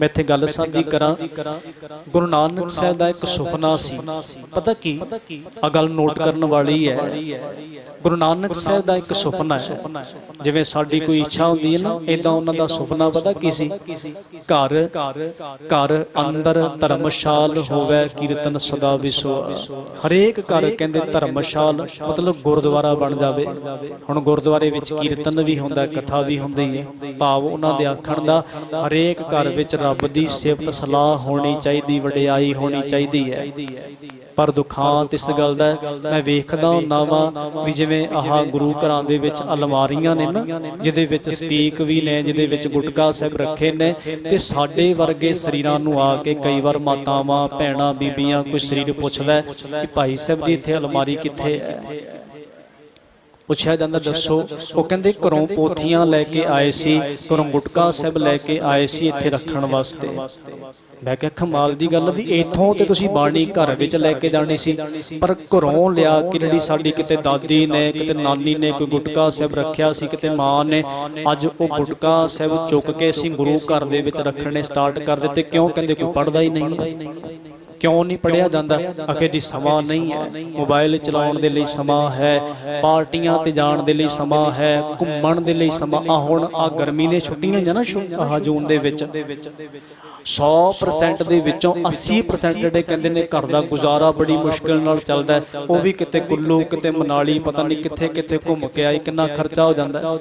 ਮੈਂ ਇੱਥੇ ਗੱਲ ਸਾਂਝੀ ਕਰਾਂ। ਗੁਰੂ ਨਾਨਕ ਸਾਹਿਬ ਦਾ ਇੱਕ ਸੁਪਨਾ ਸੀ। ਪਤਾ ਕੀ? ਆ ਗੱਲ ਨੋਟ ਕਰਨ ਵਾਲੀ ਹੈ। ਗੁਰੂ ਨਾਨਕ ਸਾਹਿਬ ਦਾ ਇੱਕ ਸੁਪਨਾ ਹੈ। ਜਿਵੇਂ ਸਾਡੀ ਕੋਈ ਇੱਛਾ ਹੁੰਦੀ ਹੈ ਨਾ ਇਦਾਂ ਉਹਨਾਂ ਦਾ ਸੁਪਨਾ ਪਤਾ ਕੀ ਸੀ? ਘਰ ਘਰ ਅੰਦਰ ਧਰਮਸ਼ਾਲ ਹੋਵੇ, ਕੀਰਤਨ ਸਦਾ ਵਿਸਵਾ ਹਰੇਕ ਘਰ ਕਹਿੰਦੇ ਧਰਮਸ਼ਾਲ, ਮਤਲਬ ਗੁਰਦੁਆਰਾ ਬਣ ਜਾਵੇ। ਹੁਣ ਗੁਰਦੁਆਰੇ ਵਿੱਚ ਕੀਰਤਨ ਵੀ ਹੁੰਦਾ, ਕਥਾ ਵੀ ਹੁੰਦੀ ਹੈ। ਭਾਵ ਉਹਨਾਂ ਦੇ ਆਖਣ ਦਾ ਹਰੇਕ ਘਰ ਵਿੱਚ ਰੱਬ ਦੀ ਸਿਫਤ ਸਲਾਹ ਹੋਣੀ ਚਾਹੀਦੀ, ਵਡਿਆਈ ਹੋਣੀ ਚਾਹੀਦੀ ਹੈ। ਪਰ ਦੁਖਾਂਤ ਇਸ ਗੱਲ ਦਾ ਮੈਂ ਵੇਖਦਾ ਹੁੰਦਾ ਵਾਂ ਵੀ ਜਿਵੇਂ ਆਹ ਗੁਰੂ ਘਰਾਂ ਦੇ ਵਿੱਚ ਅਲਮਾਰੀਆਂ ਨੇ ਨਾ, ਜਿਹਦੇ ਵਿੱਚ ਸਟੀਕ ਵੀ ਨੇ, ਜਿਹਦੇ ਵਿੱਚ ਗੁਟਕਾ ਸਾਹਿਬ ਰੱਖੇ ਨੇ, ਤੇ ਸਾਡੇ ਵਰਗੇ ਸਰੀਰਾਂ ਨੂੰ ਆ ਕੇ ਕਈ ਵਾਰ ਮਾਤਾਵਾਂ, ਭੈਣਾਂ, ਬੀਬੀਆਂ ਕੋਈ ਸਰੀਰ ਪੁੱਛਦਾ ਹੈ ਕਿ ਭਾਈ ਸਾਹਿਬ ਜੀ, ਇੱਥੇ ਅਲਮਾਰੀ ਕਿੱਥੇ ਹੈ? ਪੁੱਛਿਆ ਜਾਂਦਾ, ਦੱਸੋ। ਉਹ ਕਹਿੰਦੇ, ਘਰੋਂ ਪੋਥੀਆਂ ਲੈ ਕੇ ਆਏ ਸੀ, ਘਰੋਂ ਗੁਟਕਾ ਸਾਹਿਬ ਲੈ ਕੇ ਆਏ ਸੀ ਇੱਥੇ ਰੱਖਣ ਵਾਸਤੇ। ਮੈਂ ਕਿਹਾ, ਕਮਾਲ ਦੀ ਗੱਲ ਵੀ ਇੱਥੋਂ ਤੇ ਤੁਸੀਂ ਬਾਣੀ ਘਰ ਵਿੱਚ ਲੈ ਕੇ ਜਾਣੀ ਸੀ, ਪਰ ਘਰੋਂ ਲਿਆ ਕਿ ਜਿਹੜੀ ਸਾਡੀ ਕਿਤੇ ਦਾਦੀ ਨੇ, ਕਿਤੇ ਨਾਨੀ ਨੇ, ਕੋਈ ਗੁਟਕਾ ਸਾਹਿਬ ਰੱਖਿਆ ਸੀ, ਕਿਤੇ ਮਾਂ ਨੇ, ਅੱਜ ਉਹ ਗੁਟਕਾ ਸਾਹਿਬ ਚੁੱਕ ਕੇ ਅਸੀਂ ਗੁਰੂ ਘਰ ਦੇ ਵਿੱਚ ਰੱਖਣੇ ਸਟਾਰਟ ਕਰ ਦਿੱਤੇ। ਕਿਉਂ? ਕਹਿੰਦੇ, ਕੋਈ ਪੜਦਾ ਹੀ ਨਹੀਂ। ਕਿਉਂ ਨਹੀਂ ਪੜਿਆ ਜਾਂਦਾ? ਅਖੇ ਜੀ ਸਮਾਂ ਨਹੀਂ ਹੈ। ਮੋਬਾਈਲ ਚਲਾਉਣ ਦੇ ਲਈ ਸਮਾਂ ਹੈ। ਪਾਰਟੀਆਂ ਤੇ ਜਾਣ ਦੇ ਲਈ ਸਮਾਂ ਹੈ। ਘੁੰਮਣ ਦੇ ਲਈ ਸਮਾਂ। ਆ ਹੁਣ ਆ ਗਰਮੀ ਦੀਆਂ ਛੁੱਟੀਆਂ ਜਾਂ ਨਾ ਆਹ ਜੂਨ ਦੇ ਵਿੱਚ। 100% ਦੇ ਵਿੱਚੋਂ 80% ਜਿਹੜੇ ਕਹਿੰਦੇ ਨੇ ਘਰ ਦਾ ਗੁਜ਼ਾਰਾ ਬੜੀ ਮੁਸ਼ਕਿਲ ਨਾਲ ਚੱਲਦਾ ਉਹ ਵੀ ਕਿਤੇ ਕੁੱਲੂ, ਕਿਤੇ ਮਨਾਲੀ, ਪਤਾ ਨਹੀਂ ਕਿੱਥੇ ਕਿੱਥੇ ਘੁੰਮ ਕੇ ਆਈ ਕਿੰਨਾ ਖਰਚਾ ਹੋ ਜਾਂਦਾ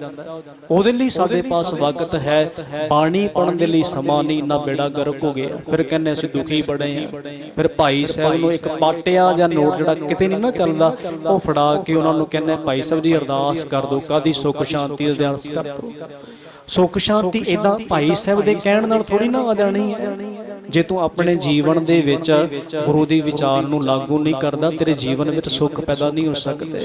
ਉਹਦੇ ਲਈ ਸਾਡੇ ਪਾਸ ਵਕਤ ਹੈ ਬਾਣੀ ਪੜਨ ਦੇ ਲਈ ਸਮਾਂ ਨਹੀਂ ਨਾ ਬੇੜਾ ਗਰਕ ਹੋ ਗਿਆ। ਫਿਰ ਕਹਿੰਦੇ ਅਸੀਂ ਦੁਖੀ ਬੜੇ ਹਾਂ। ਫਿਰ ਭਾਈ ਸਾਹਿਬ ਨੂੰ ਇੱਕ ਪਾਟਿਆ ਜਾਂ ਨੋਟ ਜਿਹੜਾ ਕਿਤੇ ਨਹੀਂ ਨਾ ਚੱਲਦਾ, ਉਹ ਫੜਾ ਕੇ ਉਹਨਾਂ ਨੂੰ ਕਹਿੰਦੇ ਭਾਈ ਸਾਹਿਬ ਜੀ ਅਰਦਾਸ ਕਰ ਦਿਓ ਕਾਦੀ ਸੁੱਖ ਸ਼ਾਂਤੀ ਅਰਦਾਸ ਕਰ ਦਿਓ। ਸੁੱਖ ਸ਼ਾਂਤੀ ਇਦਾਂ ਭਾਈ ਸਾਹਿਬ ਦੇ ਕਹਿਣ ਨਾਲ ਥੋੜੀ ਨਾ ਆ ਜਾਣੀ ਹੈ। ਜੇ ਤੂੰ ਆਪਣੇ ਜੀਵਨ ਦੇ ਵਿੱਚ ਗੁਰੂ ਦੀ ਵਿਚਾਰ ਨੂੰ ਲਾਗੂ ਨਹੀਂ ਕਰਦਾ ਤੇਰੇ ਜੀਵਨ ਵਿੱਚ ਸੁੱਖ ਪੈਦਾ ਨਹੀਂ ਹੋ ਸਕਦੇ।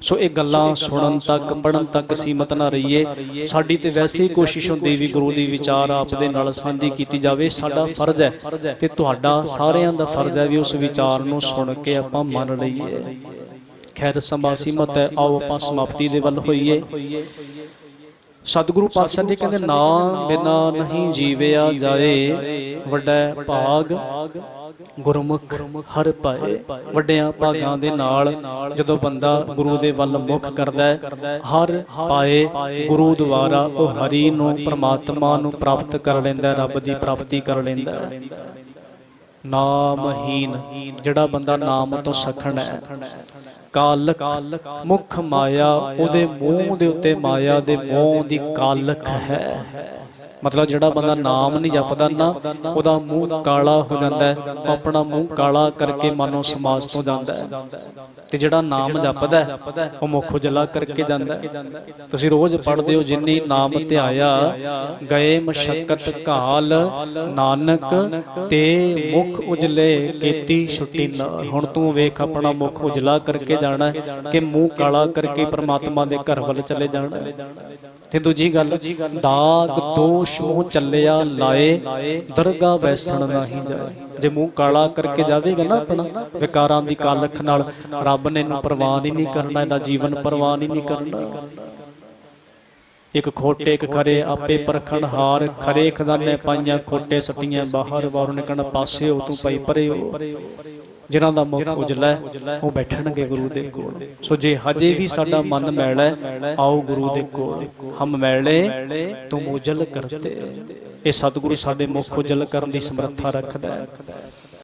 ਸੋ ਇਹ ਗੱਲਾਂ ਸੁਣਨ ਤੱਕ ਪੜਨ ਤੱਕ ਸੀਮਤ ਨਾ ਰਹੀਏ। ਸਾਡੀ ਤੇ ਵੈਸੇ ਹੀ ਕੋਸ਼ਿਸ਼ ਹੁੰਦੀ ਵੀ ਗੁਰੂ ਦੀ ਵਿਚਾਰ ਆਪ ਦੇ ਨਾਲ ਸਾਂਝੀ ਕੀਤੀ ਜਾਵੇ ਸਾਡਾ ਫਰਜ਼ ਹੈ ਤੇ ਤੁਹਾਡਾ ਸਾਰਿਆਂ ਦਾ ਫਰਜ਼ ਹੈ ਵੀ ਉਸ ਵਿਚਾਰ ਨੂੰ ਸੁਣ ਕੇ ਆਪਾਂ ਮੰਨ ਲਈਏ। ਖੈਰ ਸਮਾਂ ਸੀਮਤ ਹੈ ਆਓ ਆਪਾਂ ਸਮਾਪਤੀ ਦੇ ਵੱਲ ਹੋਈਏ ਸਤਿਗੁਰੂ ਪਾਤਸ਼ਾਹ ਜੀ ਕਹਿੰਦੇ ਨਾਮ ਬਿਨਾ ਨਹੀਂ ਜੀਵਿਆ ਜਾਏ ਵੱਡਾ ਭਾਗ ਗੁਰਮੁਖ ਹਰ ਪਾਏ ਵੱਡਿਆਂ ਭਾਗਾਂ ਦੇ ਨਾਲ ਜਦੋਂ ਬੰਦਾ ਗੁਰੂ ਦੇ ਵੱਲ ਮੁਖ ਕਰਦਾ ਹੈ ਹਰ ਪਾਏ ਗੁਰੂ ਦੁਆਰਾ ਉਹ ਹਰੀ ਨੂੰ ਪ੍ਰਮਾਤਮਾ ਨੂੰ ਪ੍ਰਾਪਤ ਕਰ ਲੈਂਦਾ ਰੱਬ ਦੀ ਪ੍ਰਾਪਤੀ ਕਰ ਲੈਂਦਾ। ਨਾਮਹੀਨ, ਜਿਹੜਾ ਬੰਦਾ ਨਾਮ ਤੋਂ ਸਖਣ ਹੈ। ਕਾਲਕ, ਮੁਖ ਮਾਇਆ, ਉਹਦੇ ਮੂੰਹ ਦੇ ਉੱਤੇ ਮਾਇਆ ਦੇ ਮੋਹ ਦੀ ਕਾਲਕ ਹੈ। ਮਤਲਬ ਜਿਹੜਾ ਬੰਦਾ ਨਾਮ ਨਹੀਂ ਜਪਦਾ ਨਾ ਉਹਦਾ ਮੂੰਹ ਕਾਲਾ ਹੋ ਜਾਂਦਾ ਹੈ ਆਪਣਾ ਮੂੰਹ ਕਾਲਾ ਕਰਕੇ ਮਾਨੋ ਸਮਾਜ ਤੋਂ ਜਾਂਦਾ ਹੈ। ਤੇ ਜਿਹੜਾ ਨਾਮ ਜਪਦਾ ਉਹ ਮੁਖ ਉਜਲਾ ਕਰਕੇ ਜਾਂਦਾ ਤੁਸੀਂ ਰੋਜ਼ ਪੜ੍ਹਦੇ ਹੋ ਜਿੰਨੀ ਨਾਮ ਧਿਆਇਆ ਗਏ ਮਸ਼ਕਤ ਘਾਲ ਨਾਨਕ ਤੇ ਮੁਖ ਉਜਲੇ ਕੀਤੀ ਛੁੱਟੀ ਨਾਲ। ਹੁਣ ਤੂੰ ਵੇਖ ਆਪਣਾ ਮੁਖ ਉਜਲਾ ਕਰਕੇ ਜਾਣਾ ਕਿ ਮੂੰਹ ਕਾਲਾ ਕਰਕੇ ਪ੍ਰਮਾਤਮਾ ਦੇ ਘਰ ਵੱਲ ਚਲੇ ਜਾਣਾ। ਤੇ ਦੂਜੀ ਗੱਲ ਦਾਗ ਦੋਸ਼ ਮੂੰਹ ਚੱਲਿਆ ਲਾਏ ਦਰਗਾ ਵੈਸਣ ਨਹੀਂ ਜਾਏ। ਜੇ ਮੂੰਹ ਕਾਲਾ ਕਰਕੇ ਜਾਵੇਗਾ ਨਾ ਆਪਣਾ, ਵਿਕਾਰਾਂ ਦੀ ਕਾਲਖ ਨਾਲ, ਰੱਬ ਨੇ ਇਹਨੂੰ ਪ੍ਰਵਾਨ ਹੀ ਨਹੀਂ ਕਰਨਾ, ਇਹਦਾ ਜੀਵਨ ਪ੍ਰਵਾਨ ਹੀ ਨਹੀਂ ਕਰਨਾ। ਇੱਕ ਖੋਟੇ ਇੱਕ ਖਰੇ ਆਪੇ ਪਰਖਣ ਹਾਰ, ਖਰੇ ਖਜ਼ਾਨੇ ਪਾਈਆਂ, ਖੋਟੇ ਸੱਟੀਆਂ ਬਾਹਰ ਵਾਰੋਂ ਨਿਕਣ ਪਾਸੇ ਹੋ ਤੂੰ ਪਈ ਪਰੇ ਹੋ ਜਿਨ੍ਹਾਂ ਦਾ ਮੁਖ ਉਜਲਾ ਉਹ ਬੈਠਣਗੇ ਗੁਰੂ ਦੇ ਕੋਲ। ਸੋ ਜੇ ਹਜੇ ਵੀ ਸਾਡਾ ਮਨ ਮੈਲਾ ਹੈ, ਆਓ ਗੁਰੂ ਦੇ ਕੋਲ। ਹਮ ਮੈਲੇ ਤੂੰ ਉਜਲ ਕਰਤੇ। ਇਹ ਸਤਿਗੁਰੂ ਸਾਡੇ ਮੁਖ ਉਜਲ ਕਰਨ ਦੀ ਸਮਰੱਥਾ ਰੱਖਦਾ ਹੈ।